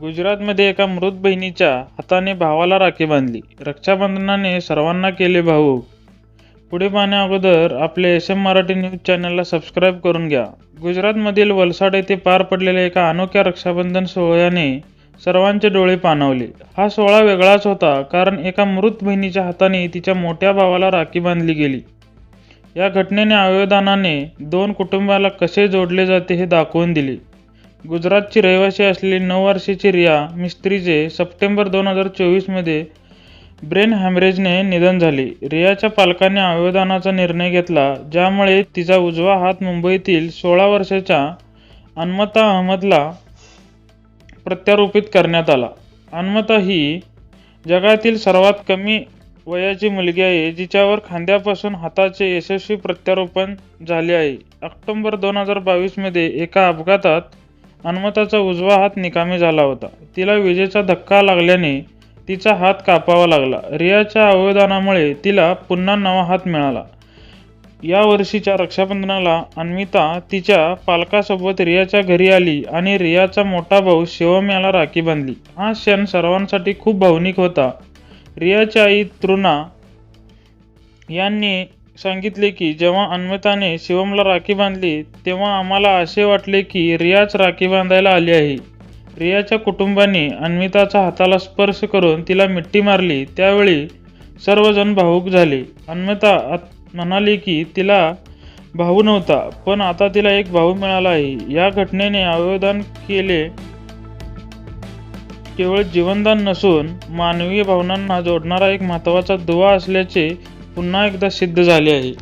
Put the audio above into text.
गुजरातमध्ये एका मृत बहिणीच्या हाताने भावाला राखी बांधली. रक्षाबंधनाने सर्वांना केले भाऊक पुढे पाहण्याअगोदर आपले एस एम मराठी न्यूज चॅनलला सबस्क्राईब करून घ्या. गुजरातमधील वलसाड येथे पार पडलेल्या एका अनोख्या रक्षाबंधन सोहळ्याने सर्वांचे डोळे पाणावले. हा सोहळा वेगळाच होता कारण एका मृत बहिणीच्या हाताने तिच्या मोठ्या भावाला राखी बांधली गेली. या घटनेने आयोदानाने दोन कुटुंबाला कसे जोडले जाते हे दाखवून दिले. गुजरातची रहिवासी असलेली नऊ वर्षाची रिया मिस्त्रीचे सप्टेंबर दोन हजार चोवीसमध्ये ब्रेन हॅमरेजने निधन झाले. रियाच्या पालकांनी अवयवदानाचा निर्णय घेतला ज्यामुळे तिचा उजवा हात मुंबईतील सोळा वर्षाच्या अन्मता अहमदला प्रत्यारोपित करण्यात आला. अन्मता ही जगातील सर्वात कमी वयाची मुलगी आहे जिच्यावर खांद्यापासून हाताचे यशस्वी प्रत्यारोपण झाले आहे. ऑक्टोबर दोन हजार बावीसमध्ये एका अपघातात अन्मताचा उजवा हात निकामी झाला होता. तिला विजेचा धक्का लागल्याने तिचा हात कापावा लागला. रियाच्या अवयदानामुळे तिला पुन्हा नवा हात मिळाला. या वर्षीच्या रक्षाबंधनाला अन्विता तिच्या पालकासोबत रियाच्या घरी आली आणि रियाचा मोठा भाऊ शिवम याला राखी बांधली. हा क्षण सर्वांसाठी खूप भावनिक होता. रियाची आई तृणा यांनी सांगितले की जेव्हा अन्विताने शिवमला राखी बांधली तेव्हा आम्हाला असे वाटले की रियाच राखी बांधायला आली आहे. रियाच्या कुटुंबाने अन्विताचा हाताला स्पर्श करून तिला मिट्टी मारली. त्यावेळी सर्वजण भावूक झाले. अन्विता म्हणाले म्हणाली की तिला भाऊ नव्हता पण आता तिला एक भाऊ मिळाला आहे. या घटनेने आवेदन केले केवळ जीवनदान नसून मानवीय भावनांना जोडणारा एक महत्त्वाचा दुवा असल्याचे पुन्हा एकदा सिद्ध झाले आहे.